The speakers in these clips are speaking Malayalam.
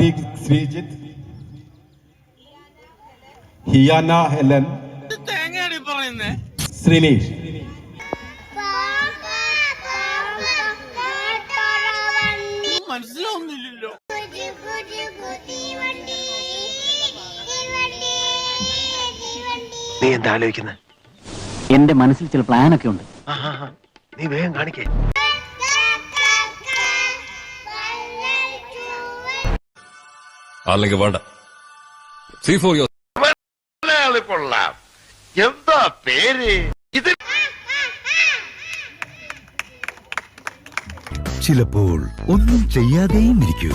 സന്ദീപ് ശ്രീജിത്ത് ഹിയാന ഹെലൻ. ശ്രീനീഷ് മനസ്സിലാവുന്നില്ലല്ലോ. നീ എന്താ ആലോചിക്കുന്നത് എന്റെ മനസ്സിൽ ചില പ്ലാനൊക്കെ ഉണ്ട്. നീ വേഗം കാണിക്കേ. അല്ലെങ്കിൽ വേണ്ട. സീ ഫോർ യോ കൊള്ളാം. എന്താ പേര്? ഇത് ചിലപ്പോൾ ഒന്നും ചെയ്യാതെയും ഇരിക്കൂ.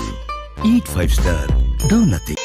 Eat five star do nothing